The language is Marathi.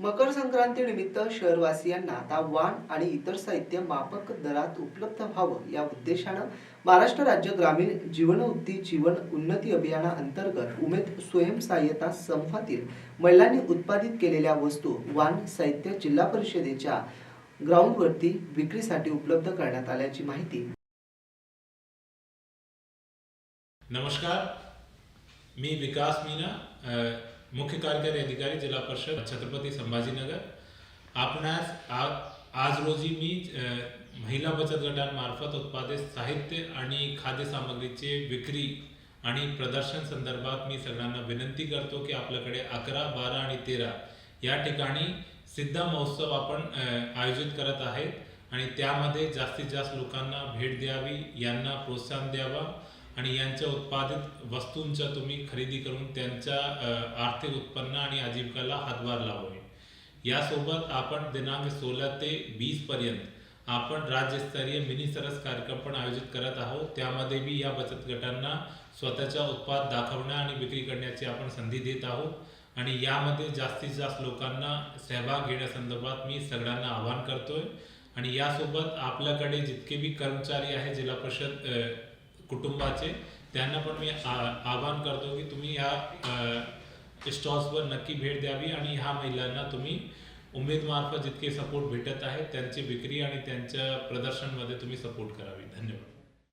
मकर संक्रांती निमित्त शहरवासियांना आता वाण आणि इतर साहित्य मापक दरात उपलब्ध व्हावं या उद्देशानं महाराष्ट्र राज्य ग्रामीण जीवनोत्ती जीवन उन्नती अभियानाअंतर्गत उमेद स्वयंसहाय्यता संफातील महिलांनी उत्पादित केलेल्या वस्तू वाण साहित्य जिल्हा परिषदेच्या ग्राउंडवरती विक्रीसाठी उपलब्ध करण्यात आल्याची माहिती. नमस्कार. मी विकास मीना मुख्य कार्यकारी अधिकारी जिल्हा परिषद छत्रपती संभाजीनगर। आपणास आज रोजी मी महिला बचत गटांमार्फत उत्पादित साहित्य आणि खाद्य सामग्रीचे विक्री आणि प्रदर्शन संदर्भात मी सगळ्यांना विनंती करतो की आपल्याकडे अकरा बारा आणि तेरा या ठिकाणी सिद्धा महोत्सव आपण आयोजित करत आहेत. आणि त्यामध्ये जास्तीत जास्त लोकांना भेट द्यावी यांना प्रोत्साहन द्यावा आणि यांच्या उत्पादित वस्तूंच्या तुम्ही खरेदी करून त्यांच्या आर्थिक उत्पन्न आणि आजीविकाला हातभार लावावे. यासोबत आपण दिनांक सोळा ते वीस पर्यंत आपण राज्यस्तरीय मिनी सरस कार्यक्रम पण आयोजित करत आहोत. त्यामध्ये बी या बचत गटांना स्वतःच्या उत्पाद दाखवण्या आणि विक्री करण्याची आपण संधी देत आहोत. आणि यामध्ये जास्तीत जास्त लोकांना सहभाग घेण्यासंदर्भात मी सगळ्यांना आवाहन करतोय. आणि यासोबत आपल्याकडे जितके बी कर्मचारी आहे जिल्हा परिषद कुटुंबाचे त्यांना पण मी आवाहन करतो की तुम्ही ह्या स्टॉल्सवर नक्की भेट द्यावी आणि ह्या महिलांना तुम्ही उमेदमार्फत जितके सपोर्ट भेटत आहे त्यांची विक्री आणि त्यांच्या प्रदर्शनमध्ये तुम्ही सपोर्ट करावी. धन्यवाद.